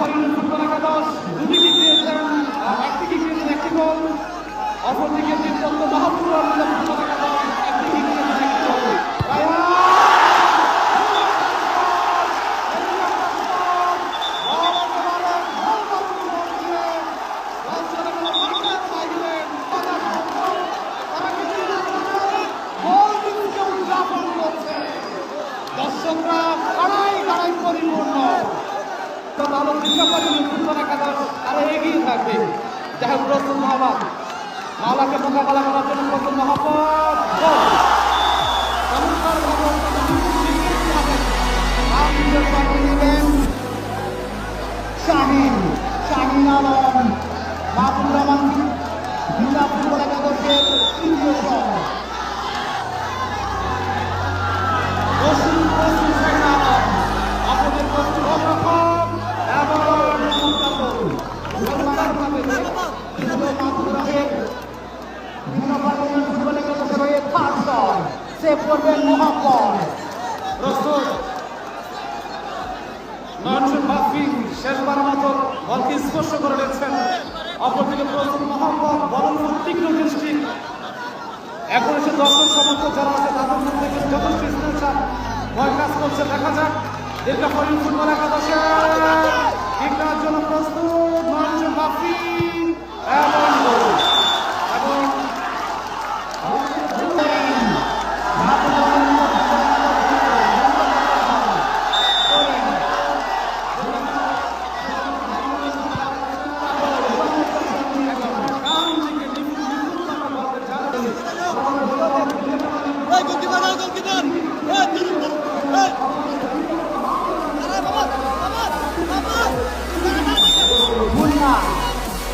করেন ফুটবল একাদশ। দুদিকে দিয়েছেন একদিকে দিয়েছেন একটি গোল। অপরদিকে দিয়েছেন তবে আলো চিন্তা করি মুকুন্দ একাদশ আরও এগিয়ে থাকবে হোক প্রস্তুত মোহাম্মদ মাওলাকে মোকাবেলা করার জন্য প্রস্তুত মোহাম্মদ শাহিন শাহিন আলম মাহবুব রহমান করবেন মোহাম্মদ প্রস্তুত। নয়নসুর বাফি শেষবার মতো বলকে স্পর্শ করে নিচ্ছেন। অপরদিকে প্রস্তুত মোহাম্মদ বরং তীক্ষ্ণ দৃষ্টি। এখন এসে দর্শক সমর্থক যারা আছে, তাদের মধ্যে যথেষ্ট ভয় কাজ করছে, দেখা যাক। দীর্ঘাপরিণ ফুটবল একাদশে। খেলার জন্য প্রস্তুত নয়নসুর বাফি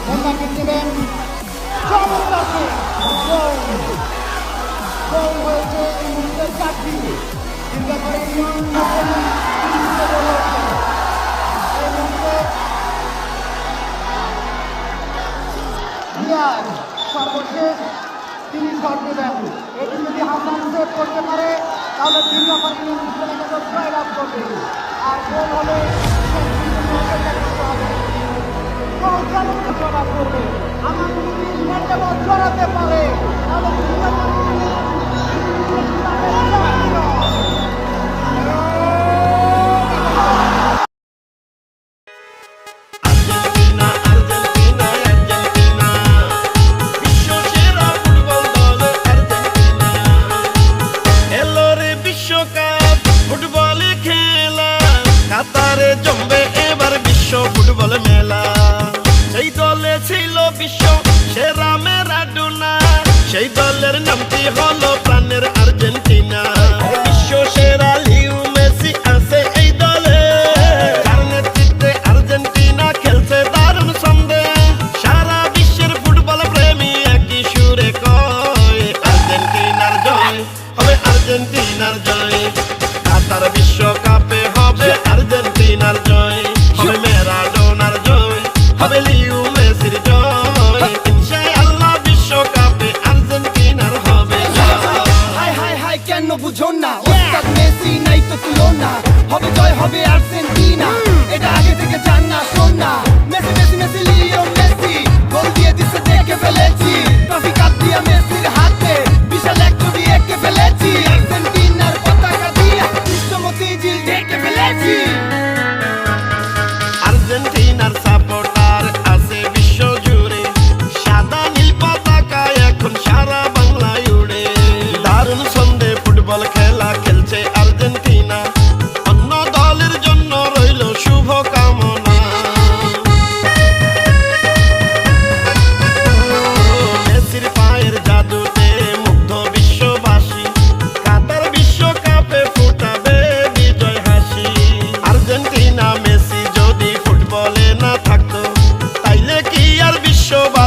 মুন্নাকে দেবেন চমৎকারকে। গোল। হয়েছে এই মুহূর্তে চারটি। রিয়াজ সর্বশেষ তিনি দেবেন। এটি যদি হাসান সেভ করতে পারে, তাহলে আমার জয় লাভ করবে। আর গোল হলে জোড়া করবে। আমার যদি জড়াতে পারে দলে ছিল বিশ্ব সেরা মেরাডোনা সেই দলের নামটি হলো বুঝো না ওস্তাদ মেসি নাই তো তুলনা। হবে জয়, হবে আর আর্জেন্টিনা। এটা আগে থেকে জান না শোন না। Messi Messi Messi Leo Messi. Goal দিয়ে দিছে, দেখে ফেলেছি। chova